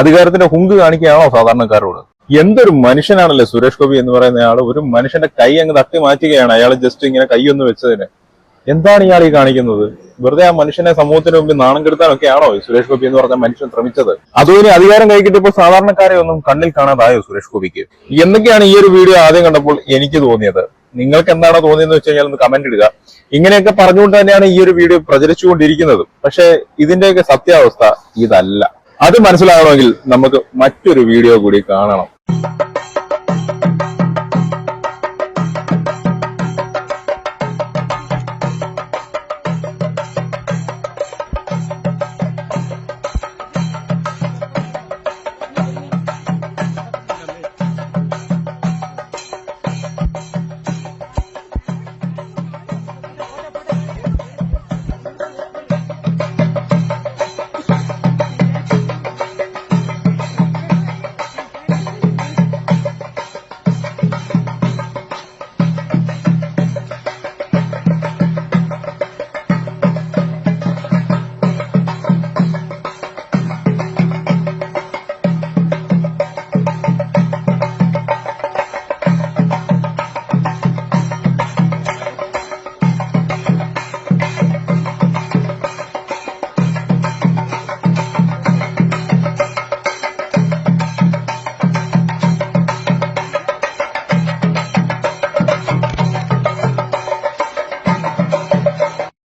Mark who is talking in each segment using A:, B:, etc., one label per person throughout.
A: അധികാരത്തിന്റെ ഹുങ്ക് കാണിക്കുകയാണോ സാധാരണക്കാരോട്? എന്തൊരു മനുഷ്യനാണല്ലേ സുരേഷ് ഗോപി എന്ന് പറയുന്ന ആൾ? ഒരു മനുഷ്യന്റെ കൈ അങ്ങ് തട്ടി മാറ്റുകയാണ്. അയാൾ ജസ്റ്റ് ഇങ്ങനെ കൈയൊന്ന് വെച്ചതിന്. എന്താണ് ഇയാൾ ഈ കാണിക്കുന്നത്? വെറുതെ ആ മനുഷ്യനെ സമൂഹത്തിന് മുമ്പിൽ നാണം കെടുത്താനൊക്കെയാണോ ആണോ സുരേഷ് ഗോപി എന്ന് പറഞ്ഞ മനുഷ്യൻ ശ്രമിച്ചത്? അതുപോലെ അധികാരം കൈക്കിട്ടപ്പോൾ സാധാരണക്കാരെ ഒന്നും കണ്ണിൽ കാണാതായോ സുരേഷ് ഗോപിക്ക്? എന്തൊക്കെയാണ് ഈ ഒരു വീഡിയോ ആദ്യം കണ്ടപ്പോൾ എനിക്ക് തോന്നിയത്? നിങ്ങൾക്ക് എന്താണോ തോന്നിയെന്ന് വെച്ച് കഴിഞ്ഞാൽ ഒന്ന് കമന്റ് ഇടുക. ഇങ്ങനെയൊക്കെ പറഞ്ഞുകൊണ്ട് തന്നെയാണ് ഈ ഒരു വീഡിയോ പ്രചരിച്ചുകൊണ്ടിരിക്കുന്നത്. പക്ഷേ ഇതിന്റെയൊക്കെ സത്യാവസ്ഥ ഇതല്ല. അത് മനസ്സിലാകണമെങ്കിൽ നമുക്ക് മറ്റൊരു വീഡിയോ കൂടി കാണണം.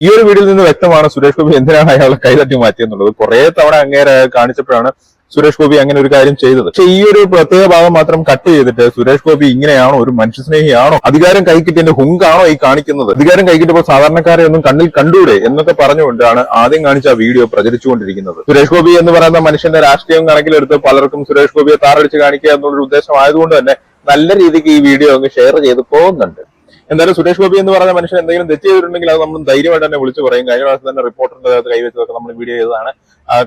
A: ഈ ഒരു വീഡിയോയിൽ നിന്ന് വ്യക്തമാണ് സുരേഷ് ഗോപി എന്തിനാണ് അയാളെ കൈതട്ടി മാറ്റിയെന്നുള്ളത്. കുറെ തവണ അങ്ങേരെ കാണിച്ചപ്പോഴാണ് സുരേഷ് ഗോപി അങ്ങനെ ഒരു കാര്യം ചെയ്തത്. പക്ഷെ ഈ ഒരു പ്രത്യേക ഭാഗം മാത്രം കട്ട് ചെയ്തിട്ട് സുരേഷ് ഗോപി ഇങ്ങനെയാണോ ഒരു മനുഷ്യസ്നേഹിയാണോ അധികാരം കൈക്കിട്ടിന്റെ ഹുങ്കാണോ ഈ കാണിക്കുന്നത്? അധികാരം കൈക്കിട്ടപ്പോൾ സാധാരണക്കാരെ ഒന്നും കണ്ണിൽ കണ്ടൂടെ എന്നൊക്കെ പറഞ്ഞുകൊണ്ടാണ് ആദ്യം കാണിച്ച ആ വീഡിയോ പ്രചരിച്ചുകൊണ്ടിരിക്കുന്നത്. സുരേഷ് ഗോപി എന്ന് പറയുന്ന മനുഷ്യന്റെ രാഷ്ട്രീയം കണക്കിലെടുത്ത് പലർക്കും സുരേഷ് ഗോപിയെ താറടിച്ച് കാണിക്കുക എന്നുള്ളൊരു ഉദ്ദേശം ആയതുകൊണ്ട് തന്നെ നല്ല രീതിക്ക് ഈ വീഡിയോ അങ്ങ് ഷെയർ ചെയ്ത് പോകുന്നുണ്ട്. എന്തായാലും സുരേഷ് ഗോപി എന്ന് പറയുന്ന മനുഷ്യൻ എന്തെങ്കിലും തെറ്റ് ചെയ്തിട്ടുണ്ടെങ്കിൽ അത് നമ്മൾ ധൈര്യമായിട്ട് തന്നെ വിളിച്ചു പറയും. കഴിഞ്ഞ പ്രാവശ്യം തന്നെ റിപ്പോർട്ടറിന്റെ അകത്ത് കൈവച്ചതൊക്കെ നമ്മൾ വീഡിയോ ചെയ്തതാണ്.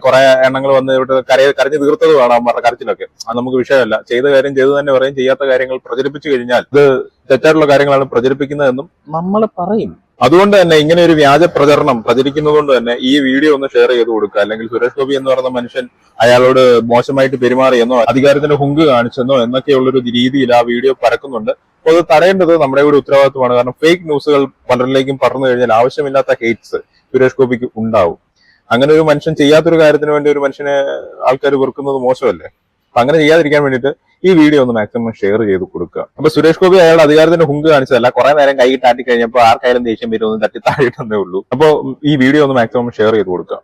A: കുറെ എണ്ണങ്ങൾ വന്ന് ഇവിടെ കരയ കരഞ്ഞു തീർത്തതുമാണ് അവരുടെ കരച്ചിലൊക്കെ. അത് നമുക്ക് വിഷയമല്ല. ചെയ്ത കാര്യം ചെയ്തു തന്നെ പറയും. ചെയ്യാത്ത കാര്യങ്ങൾ പ്രചരിപ്പിച്ചു കഴിഞ്ഞാൽ ഇത് തെറ്റായിട്ടുള്ള കാര്യങ്ങളാണ് പ്രചരിപ്പിക്കുന്നതെന്നും നമ്മൾ പറയും. അതുകൊണ്ട് തന്നെ ഇങ്ങനെ ഒരു വ്യാജ പ്രചരണം പ്രചരിക്കുന്നതുകൊണ്ട് തന്നെ ഈ വീഡിയോ ഒന്ന് ഷെയർ ചെയ്ത് കൊടുക്കുക. അല്ലെങ്കിൽ സുരേഷ് ഗോപി എന്ന് പറയുന്ന മനുഷ്യൻ അയാളോട് മോശമായിട്ട് പെരുമാറിയെന്നോ അധികാരത്തിന്റെ ഹുങ്ക് കാണിച്ചെന്നോ എന്നൊക്കെയുള്ളൊരു രീതിയിൽ ആ വീഡിയോ പരക്കുന്നുണ്ട്. അപ്പോൾ അത് തടയേണ്ടത് നമ്മുടെ ഒരു ഉത്തരവാദിത്വമാണ്. കാരണം ഫേക്ക് ന്യൂസുകൾ പലരിലേക്കും പറഞ്ഞു കഴിഞ്ഞാൽ ആവശ്യമില്ലാത്ത ഹെയ്റ്റ്സ് സുരേഷ് ഗോപിക്ക് ഉണ്ടാവും. അങ്ങനെ ഒരു മനുഷ്യൻ ചെയ്യാത്തൊരു കാര്യത്തിന് വേണ്ടി ഒരു മനുഷ്യനെ ആൾക്കാർ വെറുക്കുന്നത് മോശമല്ലേ? അപ്പൊ അങ്ങനെ ചെയ്യാതിരിക്കാൻ വേണ്ടിയിട്ട് ഈ വീഡിയോ ഒന്ന് മാക്സിമം ഷെയർ ചെയ്ത് കൊടുക്കുക. അപ്പൊ സുരേഷ് ഗോപി അയാളുടെ അധികാരത്തിന്റെ ഹുങ്ക് കാണിച്ചതല്ല കുറെ നേരം കൈ താട്ടി കഴിഞ്ഞപ്പോൾ ആർക്കായാലും ദേഷ്യം വരുമെന്ന് തട്ടി താഴെ ഉള്ളൂ. അപ്പോൾ ഈ വീഡിയോ ഒന്ന് മാക്സിമം ഷെയർ ചെയ്ത് കൊടുക്കുക.